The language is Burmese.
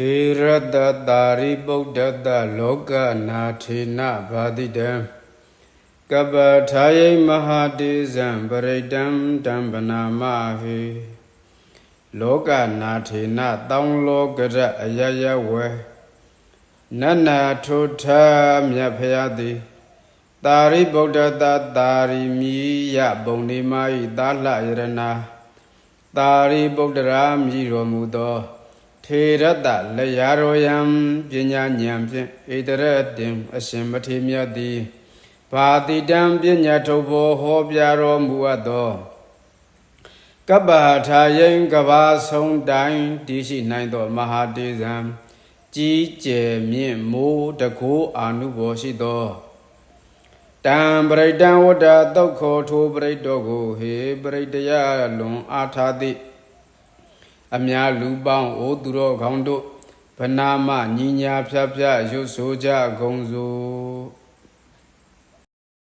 ထေရတတာရိပုဒ္ဓတလောကနာထေနဘာတိတံကပ္ပထာယိမဟာတေဇံပရိတံတံပနာမဟိလောကနာထေနတောင်းလောကရအယယဝေနန္နာထုထမြတ်ဖရာတိတာရိပုဒ္ဓတတာရိမိယဘုံနေမဤသာလယရဏတာရိပုဒ္ဓရာမြည်တော်မူသော ထေရတလရာရောယံပညာဉာဏ်ဖြင့်ဣတရတင်အရှင်မထေမြတ်သည်ဘာတိတံပညာထုတ်ဖို့ဟောပြတော်မူအပ်သောကပ္ပထာယံကဘာဆုံးတိုင်းတည်ရှိနိုင်သောမဟာတေဇံကြီးကျယ်မြင့်မိုးတကိုးအာနုဘော်ရှိသောတံပရိတံဝတ္တတုတ်ခောထိုပရိတ္တောကိုဟေပရိတ္တယလွန်အာထာတိ အများလူပေါင်းအိုသူတော်ကောင်းတို့ဗနာမညီညာဖြားဖြားရွတ်ဆိုကြဂုံစို့